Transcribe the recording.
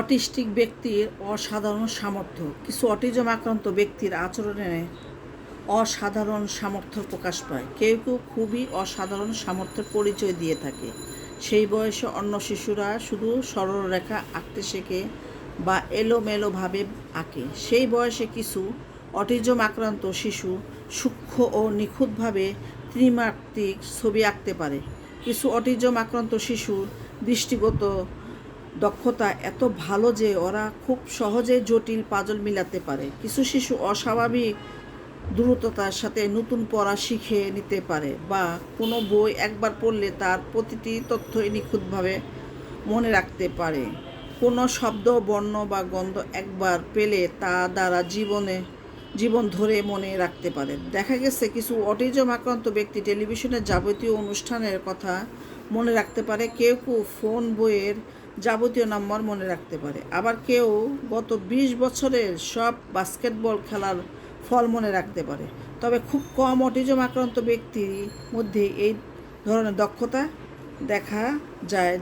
Autistic ব্যক্তির অসাধারণ সামর্থ্য। কিছু অটিজম আক্রান্ত ব্যক্তির আচরণে অসাধারণ সামর্থ্য প্রকাশ পায়। কেউ কেউ খুবই অসাধারণ সামর্থ্যের পরিচয় দিয়ে থাকে। সেই বয়সে অন্য শিশুরা শুধু সরলরেখা আঁকতে শেখে বা এলোমেলোভাবে আঁকে। সেই বয়সে কিছু অটিজম আক্রান্ত শিশু সূক্ষ্ম ও নিখুঁতভাবে ত্রিমাত্রিক ছবি আঁকতে পারে। কিছু অটিজম আক্রান্ত শিশুর দৃষ্টিগত দক্ষতা এত ভালো যে ওরা খুব সহজে জটিল পাজল মিলাতে পারে। কিছু শিশু অস্বাভাবিক দ্রুততার সাথে নতুন পড়া শিখে নিতে পারে বা কোনো বই একবার পড়লে তার প্রতিটি তথ্যই নিখুঁতভাবে মনে রাখতে পারে। কোনো শব্দ, বর্ণ বা গন্ধ একবার পেলে তা দ্বারা জীবনে, জীবন ধরে মনে রাখতে পারে। দেখা গেছে কিছু অটিজম আক্রান্ত ব্যক্তি টেলিভিশনের যাবতীয় অনুষ্ঠানের কথা মনে রাখতে পারে। কেউ কেউ ফোন, বইয়ের যাবতীয় নম্বর মনে রাখতে পারে। আবার কেউ গত বিশ বছরের সব বাস্কেটবল খেলার ফল মনে রাখতে পারে। তবে খুব কম অটিজম আক্রান্ত ব্যক্তির মধ্যে এই ধরনের দক্ষতা দেখা যায়।